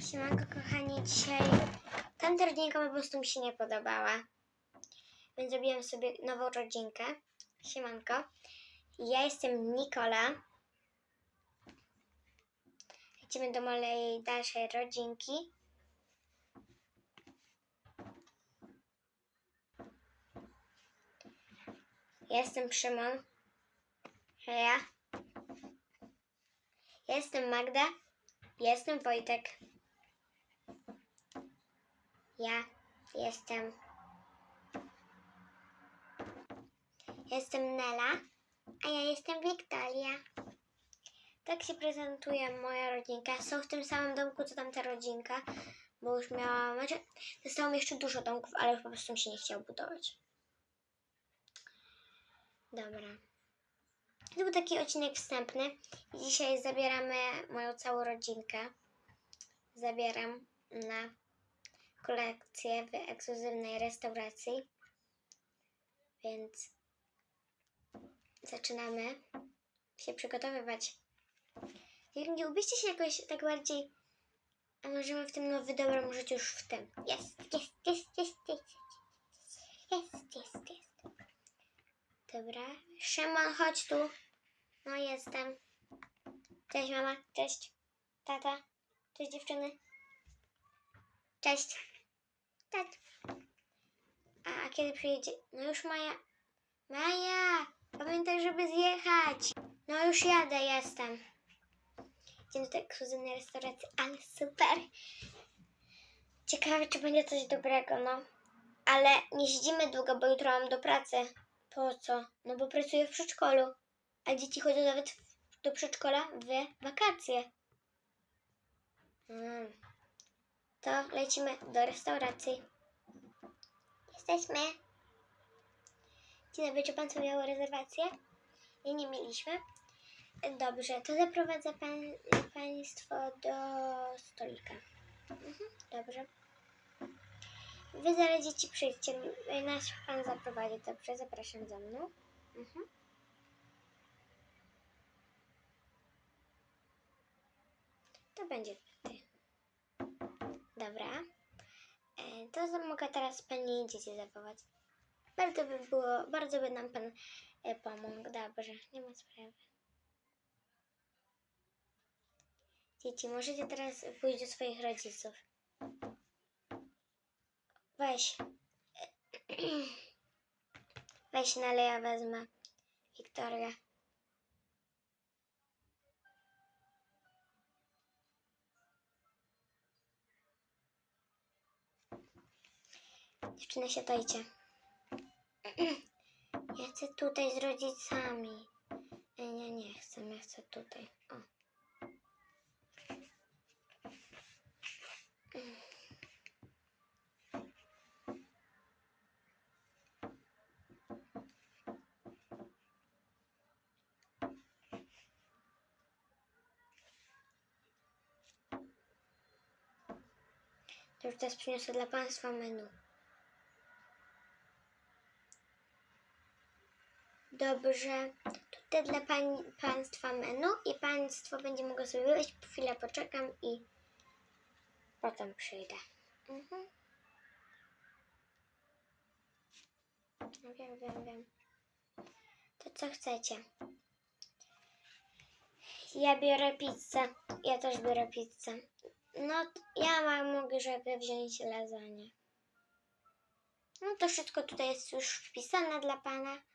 Siemanko kochani, dzisiaj tamta rodzinka po prostu mi się nie podobała. Więc zrobiłam sobie nową rodzinkę. Siemanko. Ja jestem Nikola. Idziemy do mojej dalszej rodzinki. Ja jestem Szymon. Heja. Ja jestem Magda. Ja jestem Wojtek. Ja jestem. Jestem Nela, a ja jestem Wiktoria. Tak się prezentuje moja rodzinka. Są w tym samym domku, co tamta rodzinka, bo już miałam. Znaczy, zostało mi jeszcze dużo domków, ale już po prostu mi się nie chciało budować. Dobra. To był taki odcinek wstępny. Dzisiaj zabieramy moją całą rodzinkę. Zabieram na kolekcję w ekskluzywnej restauracji. Więc zaczynamy się przygotowywać. Jak nie lubicie się jakoś tak bardziej, a możemy w tym nowy dobra, możecie już w tym. Jest, jest, jest, jest, jest, jest, jest, jest. Dobra. Szymon, chodź tu. No jestem. Cześć mama, cześć. Tata, cześć dziewczyny. Cześć. Cześć. A kiedy przyjedzie? No już Maja. Maja! Pamiętaj, żeby zjechać. No już jadę, jestem. Idziemy do ekskluzywnej restauracji, ale super. Ciekawe, czy będzie coś dobrego, no. Ale nie siedzimy długo, bo jutro mam do pracy. Po co? No bo pracuję w przedszkolu. A dzieci chodzą nawet do przedszkola w wakacje. Mm. To lecimy do restauracji. Jesteśmy. Dzień dobry, czy Państwo miały rezerwację? Nie, nie mieliśmy. Dobrze, to zaprowadzę pan, Państwo do stolika. Mhm, dobrze. Wy zaraz dzieci przyjdźcie. Nas Pan zaprowadzi. Dobrze, zapraszam za mną. Mhm. To będzie. Dobra. E, To mogę teraz Pani dzieci zawołać. Bardzo by było, bardzo by nam Pan e, pomógł. Dobrze, nie ma sprawy. Dzieci, możecie teraz pójść do swoich rodziców. Weź. Weź naleja wezmę. Wiktoria. Dziewczyny, siadajcie. Ja chcę tutaj z rodzicami. Nie, nie, nie chcę, ja chcę tutaj. O. To już teraz przyniosę dla Państwa menu. Dobrze. Tutaj dla pań, Państwa menu i Państwo będzie mogło sobie wyjść. Chwilę poczekam i potem przyjdę. Mhm. Wiem, wiem, wiem. To co chcecie? Ja biorę pizzę. Ja też biorę pizzę. No, ja mam, mogę, żeby wziąć lasagne. No to wszystko tutaj jest już wpisane dla Pana.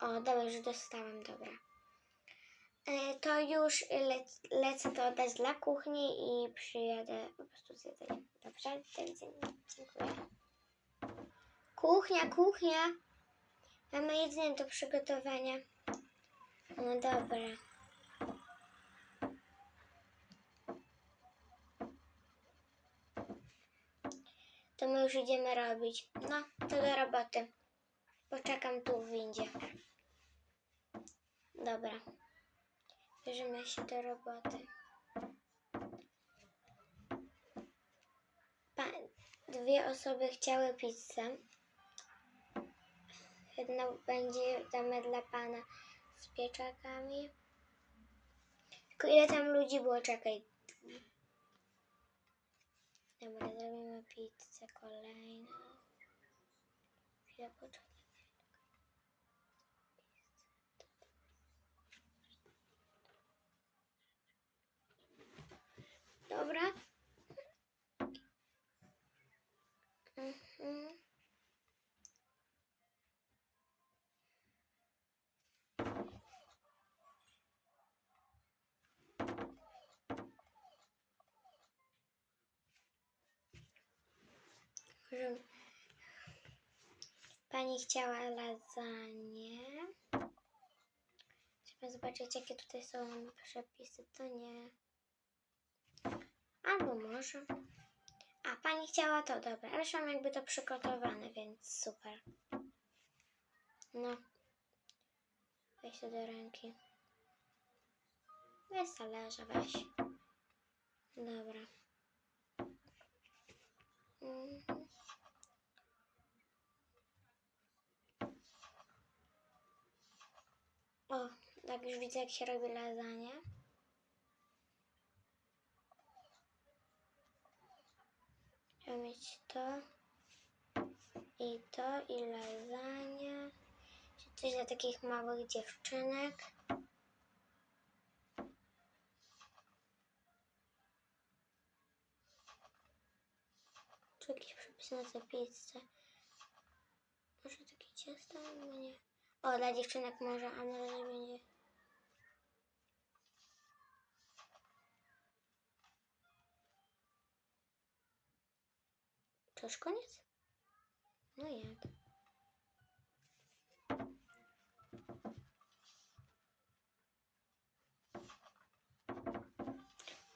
O, dobra, już dostałam, dobra. E, To już lec, lecę to oddać dla kuchni i przyjadę po prostu z jedzeniem. Dobrze. Dziękuję. Kuchnia, kuchnia. Mamy jedzenie do przygotowania. No dobra. To my już idziemy robić. No, to do roboty. Poczekam tu w windzie. Dobra. Bierzemy się do roboty. Pa- dwie osoby chciały pizzę. Jedna będzie damy dla pana z pieczakami. Tylko ile tam ludzi było? Czekaj. Dobra, zrobimy pizzę kolejną. Chwilę poczekaj. Dobra. Mhm. Może Pani chciała lasagne. Trzeba zobaczyć, jakie tutaj są przepisy. To nie. Albo może. A, pani chciała to, dobra. Ale już mam jakby to przygotowane, więc super. No. Weź to do ręki. Weź talerza, weź. Dobra. Mhm. O, tak już widzę, jak się robi lasagne. Trzeba mieć to i to i lasagne. Czy Coś dla takich małych dziewczynek. Tu jakiś przepis na tę. Może takie ciasto? Nie. O, dla dziewczynek może, a razie będzie. To już koniec? No jak?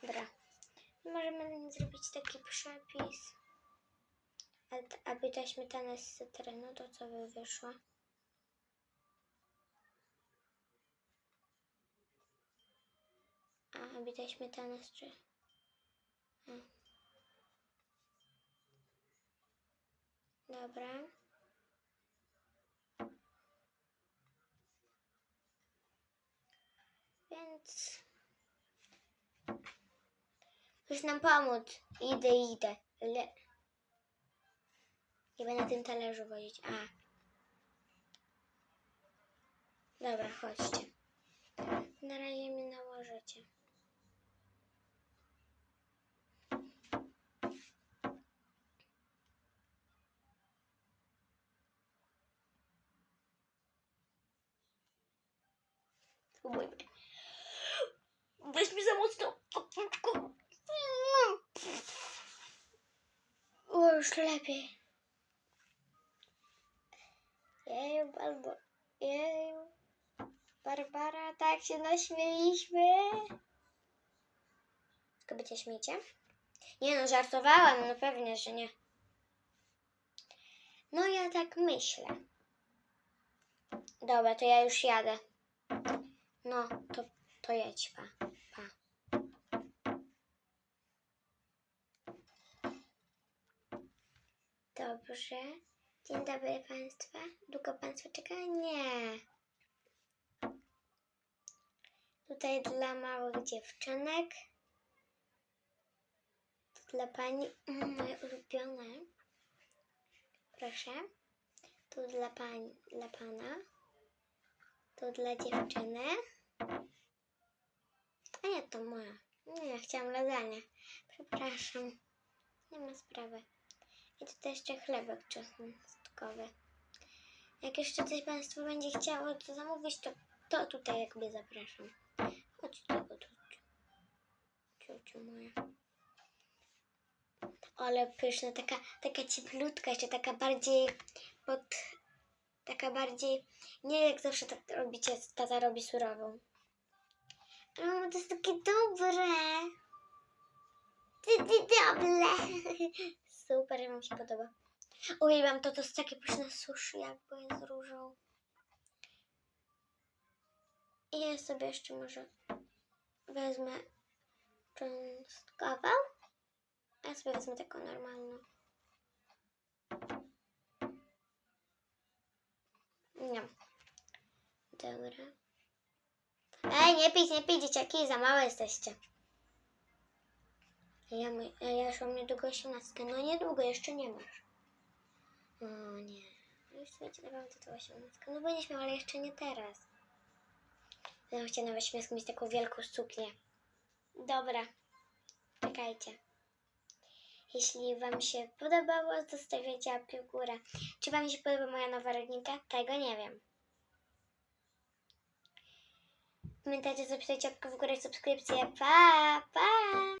Dobra. Możemy zrobić taki przepis. Aby ta śmietana z cytryną, to co by wyszło? A, aby ta śmietana z. A. Dobra. Więc... Musisz nam pomóc. Idę, idę. Le... Nie będę na tym talerzu wozić. A. Dobra, chodźcie. Na razie mi nałożycie. Spróbujmy. Weź mi za mocno. O, już lepiej. Jeju, albo... Jeju. Barbara, tak się naśmieliśmy. Tylko bycie śmiecie? Nie no, żartowałam, no pewnie, że nie. No ja tak myślę. Dobra, to ja już jadę. No, to, to jedź, pa. pa. Dobrze. Dzień dobry Państwa. Długo Państwo czekają? Nie. Tutaj dla małych dziewczynek. Dla Pani, moje ulubione. Proszę. Tu dla Pani, dla Pana. Tu dla dziewczyny. A nie, to moja. Nie, ja chciałam lasagne. Przepraszam. Nie ma sprawy. I tutaj jeszcze chlebek czosnkowy. Jak jeszcze coś Państwo będzie chciało to zamówić, to, to tutaj jakby zapraszam. Chodź tego tu. Ciociu moja. Ale pyszna, taka, taka cieplutka, jeszcze taka bardziej pod... Taka bardziej... Nie jak zawsze tak robicie, tata robi surową. O, to jest takie dobre. Ty, ty, dobre. Super, że mi się podoba. Uwielbiam to, to jest takie pyszne sushi, jakby z różą. I ja sobie jeszcze może wezmę cząstkową. A ja sobie wezmę taką normalną. Nie. Dobra. Ej, nie pić, nie pić, dzieciaki, za małe jesteście. Ja, ja już mam niedługo 18. No niedługo, jeszcze nie masz. O nie. Już będzie naprawdę to 18. No będziesz miał, ale jeszcze nie teraz. Będę chciała na 18 mieć taką wielką suknię. Dobra. Czekajcie. Jeśli Wam się podobało, zostawiacie łapkę w górę. Czy Wam się podoba moja nowa rodzinka? Tego nie wiem. Pamiętajcie, zapisać łapkę w górę, subskrypcję. Pa, pa!